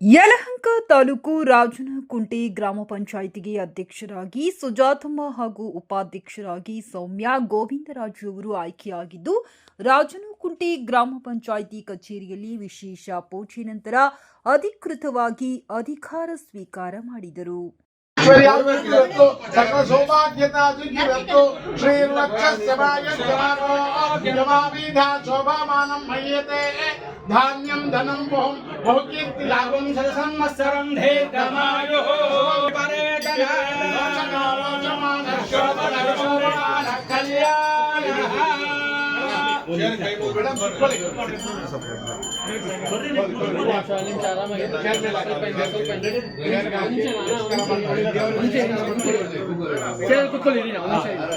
ಯಲಹಂಕ ತಾಲೂಕು ರಾಜನಕುಂಟೆ ಗ್ರಾಮ ಪಂಚಾಯಿತಿಗೆ ಅಧ್ಯಕ್ಷರಾಗಿ ಸುಜಾತಮ್ಮ ಹಾಗೂ ಉಪಾಧ್ಯಕ್ಷರಾಗಿ ಸೌಮ್ಯ ಗೋವಿಂದರಾಜು ಅವರು ಆಯ್ಕೆಯಾಗಿದ್ದು, ರಾಜನಕುಂಟೆ ಗ್ರಾಮ ಪಂಚಾಯಿತಿ ಕಚೇರಿಯಲ್ಲಿ ವಿಶೇಷ ಪೂಜೆ ನಂತರ ಅಧಿಕೃತವಾಗಿ ಅಧಿಕಾರ ಸ್ವೀಕಾರ ಮಾಡಿದರು. ఐశ్వర్యాలు సకల సౌభాగ్యతాభివృద్ధు శ్రీ వక్షమాగమావిధా శోభామానం మయ్యతే ధాన్యం ధనం బహుం బహుకీర్తి లాభం సరసంవత్సరం ధేర్గమాయో పరేతన కళ్యాణ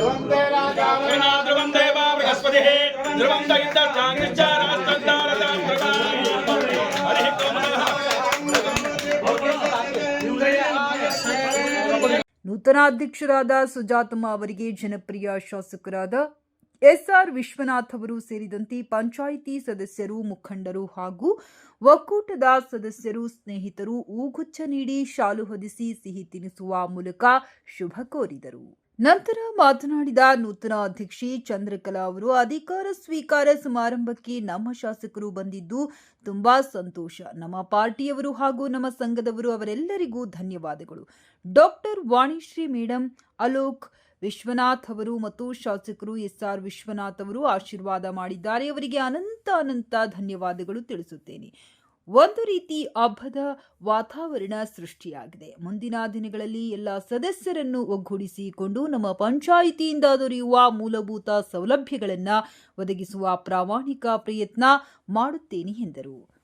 ವಂದೇ ರಾಜಾವರಣ ಧ್ರುವಂ ದೇವ ಬೃಹಸ್ಪತಿ ಧ್ರುವಂ ದೈಂದ ನೂತನ ಅಧ್ಯಕ್ಷರಾದ ಸುಜಾತಮ್ಮ ಅವರಿಗೆ ಜನಪ್ರಿಯ ಶಾಸಕರಾದ ಎಸ್ಆರ್ ವಿಶ್ವನಾಥ್ ಅವರು ಸೇರಿದಂತೆ ಪಂಚಾಯಿತಿ ಸದಸ್ಯರು, ಮುಖಂಡರು ಹಾಗೂ ಒಕ್ಕೂಟದ ಸದಸ್ಯರು, ಸ್ನೇಹಿತರು ಊಗುಚ್ಛ ನೀಡಿ ಶಾಲು ಹೊದಿಸಿ ಸಿಹಿ ತಿನಿಸುವ ಮೂಲಕ ಶುಭ ಕೋರಿದರು. ನಂತರ ಮಾತನಾಡಿದ ನೂತನ ಅಧ್ಯಕ್ಷೆ ಚಂದ್ರಕಲಾ ಅವರು, ಅಧಿಕಾರ ಸ್ವೀಕಾರ ಸಮಾರಂಭಕ್ಕೆ ನಮ್ಮ ಶಾಸಕರು ಬಂದಿದ್ದು ತುಂಬಾ ಸಂತೋಷ. ನಮ್ಮ ಪಾರ್ಟಿಯವರು ಹಾಗೂ ನಮ್ಮ ಸಂಘದವರು ಅವರೆಲ್ಲರಿಗೂ ಧನ್ಯವಾದಗಳು. ಡಾಕ್ಟರ್ ವಾಣಿಶ್ರೀ ಮೇಡಂ, ಅಲೋಕ್ ವಿಶ್ವನಾಥ್ ಅವರು ಮತ್ತು ಶಾಸಕರು ಎಸ್ ಆರ್ ವಿಶ್ವನಾಥ್ ಅವರು ಆಶೀರ್ವಾದ ಮಾಡಿದ್ದಾರೆ. ಅವರಿಗೆ ಅನಂತ ಅನಂತ ಧನ್ಯವಾದಗಳು ತಿಳಿಸುತ್ತೇನೆ. ಒಂದು ರೀತಿ ಹಬ್ಬದ ವಾತಾವರಣ ಸೃಷ್ಟಿಯಾಗಿದೆ. ಮುಂದಿನ ದಿನಗಳಲ್ಲಿ ಎಲ್ಲ ಸದಸ್ಯರನ್ನು ಒಗ್ಗೂಡಿಸಿಕೊಂಡು ನಮ್ಮ ಪಂಚಾಯಿತಿಯಿಂದ ದೊರೆಯುವ ಮೂಲಭೂತ ಸೌಲಭ್ಯಗಳನ್ನು ಒದಗಿಸುವ ಪ್ರಾಮಾಣಿಕ ಪ್ರಯತ್ನ ಮಾಡುತ್ತೇನೆ ಎಂದರು.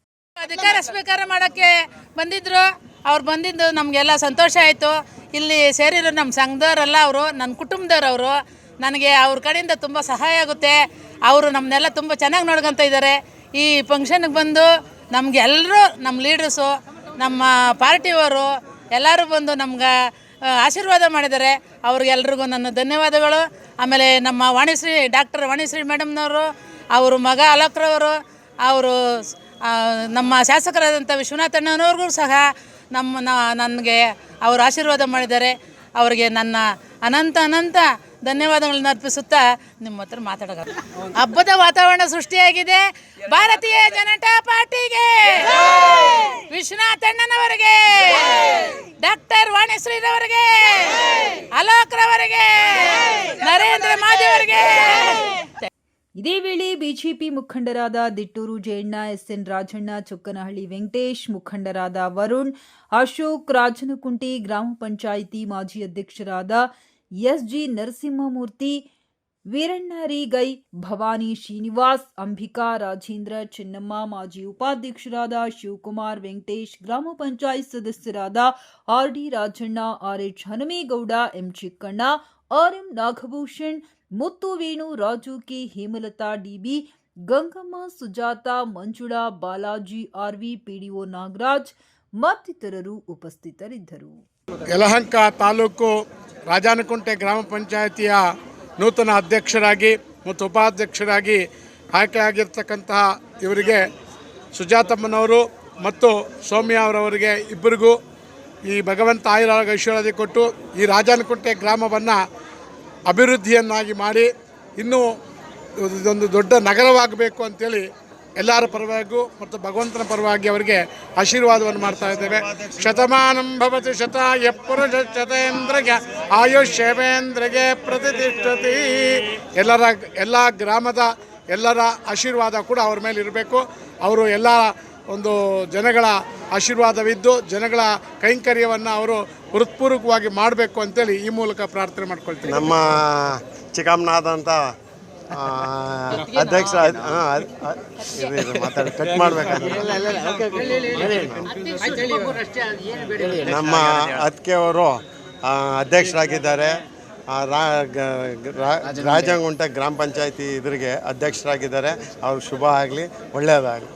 ಅಧಿಕಾರ ಸ್ವೀಕಾರ ಮಾಡೋಕ್ಕೆ ಬಂದಿದ್ರು. ಅವ್ರು ಬಂದಿದ್ದು ನಮಗೆಲ್ಲ ಸಂತೋಷ ಆಯಿತು. ಇಲ್ಲಿ ಸೇರಿರೋ ನಮ್ಮ ಸಂಘದವರೆಲ್ಲ ಅವರು ನನ್ನ ಕುಟುಂಬದವ್ರು ಅವರು, ನನಗೆ ಅವ್ರ ಕಡೆಯಿಂದ ತುಂಬ ಸಹಾಯ ಆಗುತ್ತೆ. ಅವರು ನಮ್ಮನ್ನೆಲ್ಲ ತುಂಬ ಚೆನ್ನಾಗಿ ನೋಡ್ಕೊತ ಇದ್ದಾರೆ ಈ ಫಂಕ್ಷನ್ಗೆ ಬಂದು ನಮ್ಗೆ ಎಲ್ಲರೂ ನಮ್ಮ ಲೀಡರ್ಸು ನಮ್ಮ ಪಾರ್ಟಿಯವರು ಎಲ್ಲರೂ ಬಂದು ನಮ್ಗೆ ಆಶೀರ್ವಾದ ಮಾಡಿದ್ದಾರೆ. ಅವ್ರಿಗೆಲ್ರಿಗೂ ನನ್ನ ಧನ್ಯವಾದಗಳು. ಆಮೇಲೆ ನಮ್ಮ ವಾಣಿಶ್ರೀ, ಡಾಕ್ಟರ್ ವಾಣಿಶ್ರೀ ಮೇಡಮ್ನವರು, ಅವರು ಮಗ ಅಲೋಕ್ರವರು, ಅವರು ನಮ್ಮ ಶಾಸಕರಾದಂಥ ವಿಶ್ವನಾಥಣ್ಣನವ್ರಿಗೂ ಸಹ ನಮ್ಮ ನನಗೆ ಅವರು ಆಶೀರ್ವಾದ ಮಾಡಿದ್ದಾರೆ. ಅವರಿಗೆ ನನ್ನ ಅನಂತ ಅನಂತ ಧನ್ಯವಾದಗಳನ್ನ ಅರ್ಪಿಸುತ್ತಾ ನಿಮ್ಮ ಹತ್ರ ಮಾತಾಡೋದು ಹಬ್ಬದ ವಾತಾವರಣ ಸೃಷ್ಟಿಯಾಗಿದೆ. ಭಾರತೀಯ ಜನತಾ ಪಾರ್ಟಿಗೆ ವಿಶ್ವನಾಥಣ್ಣನವರಿಗೆ ಡಾಕ್ಟರ್ ವಾಣಿಶ್ರೀರವರಿಗೆ ಅಲೋಕ್ರವರಿಗೆ ನರೇಂದ್ರ ಮೋದಿ ಅವರಿಗೆ ಇದೇ ವೇಳೆ ಬಿಜೆಪಿ ಮುಖಂಡರಾದ ದಿಟ್ಟೂರು ಜಯಣ್ಣ ಎಸ್ಎನ್ ರಾಜಣ್ಣ ಚೊಕ್ಕನಹಳ್ಳಿ ವೆಂಕಟೇಶ್ ಮುಖಂಡರಾದ ವರುಣ್ ಅಶೋಕ್ ರಾಜನಕುಂಟೆ ಗ್ರಾಮ ಪಂಚಾಯಿತಿ ಮಾಜಿ ಅಧ್ಯಕ್ಷರಾದ ಎಸ್ಜಿ ನರಸಿಂಹಮೂರ್ತಿ ವೀರಣ್ಣರಿಗೈ ಭವಾನಿ ಶ್ರೀನಿವಾಸ್ ಅಂಬಿಕಾ ರಾಜೇಂದ್ರ ಚೆನ್ನಮ್ಮ ಮಾಜಿ ಉಪಾಧ್ಯಕ್ಷರಾದ ಶಿವಕುಮಾರ್ ವೆಂಕಟೇಶ್ ಗ್ರಾಮ ಪಂಚಾಯತ್ ಸದಸ್ಯರಾದ RD Rajanna RH Hanumegowda M Chikkanna RM Nagabhushan Muthu Venu, Raju K. Hemalatha, DB Gangamma, Sujatha, Manjula, Balaji, RV PDO Nagaraj ಮತ್ತಿತರರು ಉಪಸ್ಥಿತರಿದ್ದರು. ಯಲಹಂಕ ತಾಲೂಕು ರಾಜಾನಕುಂಟೆ ಗ್ರಾಮ ಪಂಚಾಯಿತಿಯ ನೂತನ ಅಧ್ಯಕ್ಷರಾಗಿ ಮತ್ತು ಉಪಾಧ್ಯಕ್ಷರಾಗಿ ಆಯ್ಕೆಯಾಗಿರ್ತಕ್ಕಂತಹ ಇವರಿಗೆ ಸುಜಾತಮ್ಮನವರು ಮತ್ತು ಸೌಮ್ಯ ಅವರವರಿಗೆ ಇಬ್ಬರಿಗೂ ಈ ಭಗವಂತ ಆಯುರಾಗ ಐಶ್ವರ್ಯ ಕೊಟ್ಟು ಈ ರಾಜಾನಕುಂಟೆ ಗ್ರಾಮವನ್ನು ಅಭಿವೃದ್ಧಿಯನ್ನಾಗಿ ಮಾಡಿ ಇನ್ನೂ ಇದೊಂದು ದೊಡ್ಡ ನಗರವಾಗಬೇಕು ಅಂತೇಳಿ ಎಲ್ಲರ ಪರವಾಗಿಯೂ ಮತ್ತು ಭಗವಂತನ ಪರವಾಗಿ ಅವರಿಗೆ ಆಶೀರ್ವಾದವನ್ನು ಮಾಡ್ತಾ ಇದ್ದೇವೆ. ಶತಮಾನಂ ಭವತಿ ಶತ ಪುರುಷ ಶತೇಂದ್ರಗೆ ಆಯುಷ್ಯವೇಂದ್ರಗೆ ಪ್ರತಿಷ್ಠತಿ. ಎಲ್ಲರ, ಎಲ್ಲ ಗ್ರಾಮದ ಎಲ್ಲರ ಆಶೀರ್ವಾದ ಕೂಡ ಅವ್ರ ಮೇಲೆ ಇರಬೇಕು ಅವರು ಎಲ್ಲ ಒಂದು ಜನಗಳ ಆಶೀರ್ವಾದವಿದ್ದು ಜನಗಳ ಕೈಂಕರ್ಯವನ್ನು ಅವರು ಹೃತ್ಪೂರ್ವಕವಾಗಿ ಮಾಡಬೇಕು ಅಂತೇಳಿ ಈ ಮೂಲಕ ಪ್ರಾರ್ಥನೆ ಮಾಡ್ಕೊಳ್ತೀನಿ. ನಮ್ಮ ಚಿಕ್ಕಮ್ಮನಾದಂಥ ಅಧ್ಯಕ್ಷ ಹಾಂ ಮಾತಾಡಿ ಕಟ್ ಮಾಡಬೇಕಾದ್ರೆ ನಮ್ಮ ಅದಕ್ಕೆಯವರು ಅಧ್ಯಕ್ಷರಾಗಿದ್ದಾರೆ. ಆ, ರಾ- ಗ- ರಾ- ರಾಜಂಗುಂಟ ಗ್ರಾಮ ಪಂಚಾಯತಿ ಇದ್ರಿಗೆ ಅಧ್ಯಕ್ಷರಾಗಿದ್ದಾರೆ. ಅವ್ರಿಗೆ ಶುಭ ಆಗಲಿ ಒಳ್ಳೆಯದಾಗಲಿ.